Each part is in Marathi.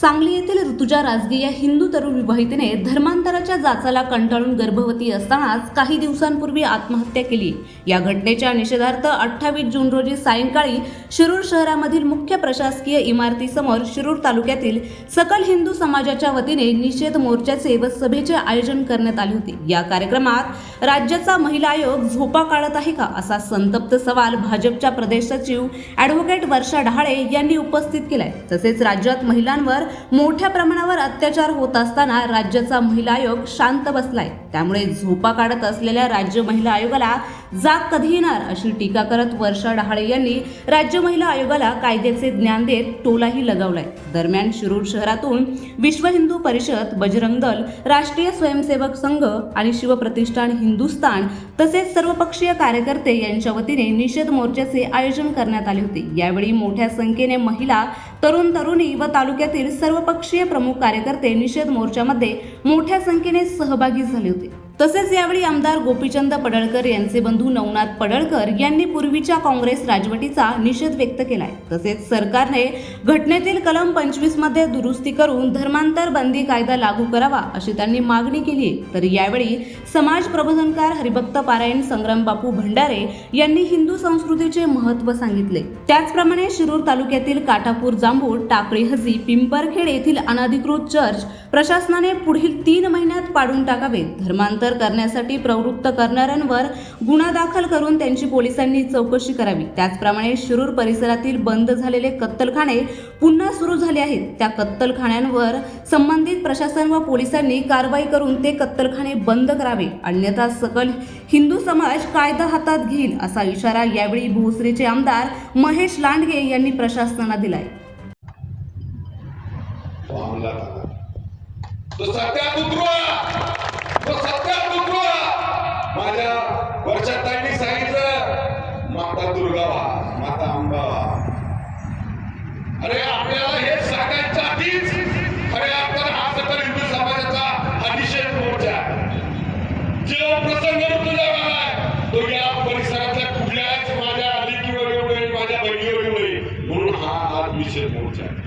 सांगली येथील ऋतुजा राजगी या हिंदू तरुण विवाहितेने धर्मांतराच्या जाचाला कंटाळून गर्भवती असतानाच काही दिवसांपूर्वी आत्महत्या केली. या घटनेच्या निषेधार्थ अठ्ठावीस जून रोजी सायंकाळी शिरूर शहरामधील मुख्य प्रशासकीय इमारतीसमोर शिरूर तालुक्यातील सकल हिंदू समाजाच्या वतीने निषेध मोर्चाचे व सभेचे आयोजन करण्यात आले होते. या कार्यक्रमात राज्याचा महिला आयोग झोपा काढत आहे का असा संतप्त सवाल भाजपच्या प्रदेश सचिव ॲडव्होकेट वर्षा डहाळे यांनी उपस्थित केलाय. तसेच राज्यात महिलांवर मोठ्या प्रमाणावर अत्याचार होत असताना राज्याचा महिला आयोग शांत बसलाय. त्यामुळे झोपा काढत असलेल्या राज्य महिला आयोगाला जाग कधी येणार अशी टीका करत वर्षा डहाळे यांनी राज्य महिला आयोगाला कायद्याचे ज्ञान देत टोलाही लगावलाय. दरम्यान शिरूर शहरातून विश्व हिंदू परिषद बजरंग दल राष्ट्रीय स्वयंसेवक संघ आणि शिवप्रतिष्ठान हिंदुस्थान तसेच सर्वपक्षीय कार्यकर्ते यांच्या वतीने निषेध मोर्चाचे आयोजन करण्यात आले होते. यावेळी मोठ्या संख्येने महिला तरुण तरुणी व तालुक्यातील सर्वपक्षीय प्रमुख कार्यकर्ते निषेध मोर्चामध्ये मोठ्या संख्येने सहभागी झाले होते. तसेच यावेळी आमदार गोपीचंद पडळकर यांचे बंधू नवनाथ पडळकर यांनी पूर्वीच्या काँग्रेस राजवटीचा निषेध व्यक्त केलाय. तसेच सरकारने घटनेतील कलम पंचवीसमध्ये दुरुस्ती करून धर्मांतर बंदी कायदा लागू करावा अशी त्यांनी मागणी केली तर यावेळी समाज प्रबोधनकार हरिभक्त पारायण संग्राम बापू भंडारे यांनी हिंदू संस्कृतीचे महत्त्व सांगितले. त्याचप्रमाणे शिरूर तालुक्यातील काठापूर जांभूळ टाकळी हजी पिंपरखेड येथील अनधिकृत चर्च प्रशासनाने पुढील तीन महिन्यात पाडून टाकावे. धर्मांतर करण्यासाठी प्रवृत्त करणाऱ्यांवर गुन्हा दाखल करून त्यांची पोलिसांनी चौकशी करावी. त्याचप्रमाणे शिरूर परिसरातील बंद झालेले कत्तलखाने पुन्हा सुरू झाले आहेत. त्या कत्तलखान्यांवर संबंधित प्रशासन व पोलिसांनी कारवाई करून ते कत्तलखाने बंद करावे. अन्यथा सकल हिंदू समाज कायदा हातात घेईल असा इशारा यावेळी भोसरीचे आमदार महेश लांडगे यांनी प्रशासनाला दिलाय. तो सध्या कुत्रा! तो सत्यात कुत्रा! माझ्या सत्यात उतरवा माझ्या वर्षाताईंनी सांगितलं माता दुर्गा माता अंबा अरे आपल्याला हे सांगायच्या आधीच अरे आपण हा सकल हिंदू समाजाचा अतिशय मोर्चा आहे. जो प्रसंग तुझ्या आहे तो या परिसरातल्या कुठल्याच माझ्या लेकीवर येऊ नये माझ्या बहिणीवर येऊ नये म्हणून हा आज निषेध मोर्चा आहे.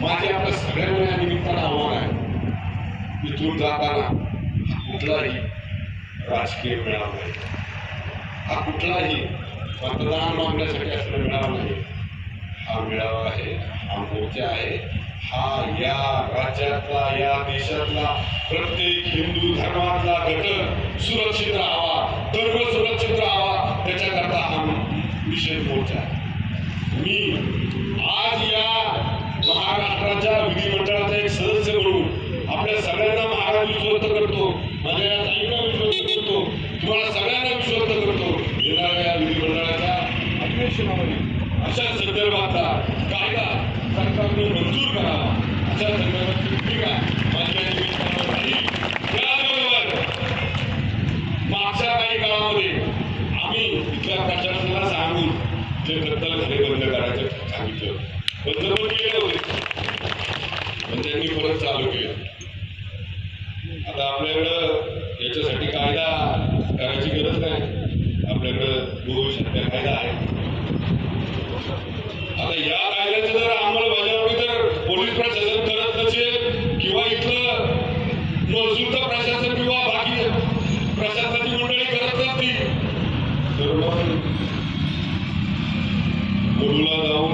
माझे आपल्या सगळ्यांना या निमित्तानं आव्हान आहे. इथून जाताना कुठलाही राजकीय मेळावा नाही. हा कुठलाही मतदान मागण्यासाठी असलेला मेळावा नाही. हा मेळावा आहे हा मोर्चा आहे. हा या राज्यातला या देशातला प्रत्येक हिंदू धर्मातला घटक सुरक्षित राहावा धर्म सुरक्षित राहावा त्याच्याकरता हा विषय मोर्चा आहे मी आज या महाराष्ट्राच्या विधिमंडळाचा एक सदस्य म्हणून आपल्या सगळ्यांना महाराज विश्वस्त करतो माझ्या या ताईंना विश्वस्त करतो तुम्हाला सगळ्यांना विश्वस्त करतो येणाऱ्या विधिमंडळाच्या अधिवेशनामध्ये अशा संदर्भातला कायदा सरकारने मंजूर करावा. अशा संदर्भातली भूमिका माझ्या निमित्तानं झाली. त्याबरोबर मागच्या काही काळामध्ये आम्ही इथल्या प्रशासनाला सांगून जे दत्तल कत्तलखाने बंद करायचं सांगितलं. बंद पण केले होते? पण त्यांनी परत चालू केलं. आता आपल्याकडं याच्यासाठी कायदा करायची गरज नाही. आपल्याकडं भूमी कायदा आहे. महसूलचं प्रशासन किंवा बाकी प्रशासनाची मंडळी करत नसतील. तर मग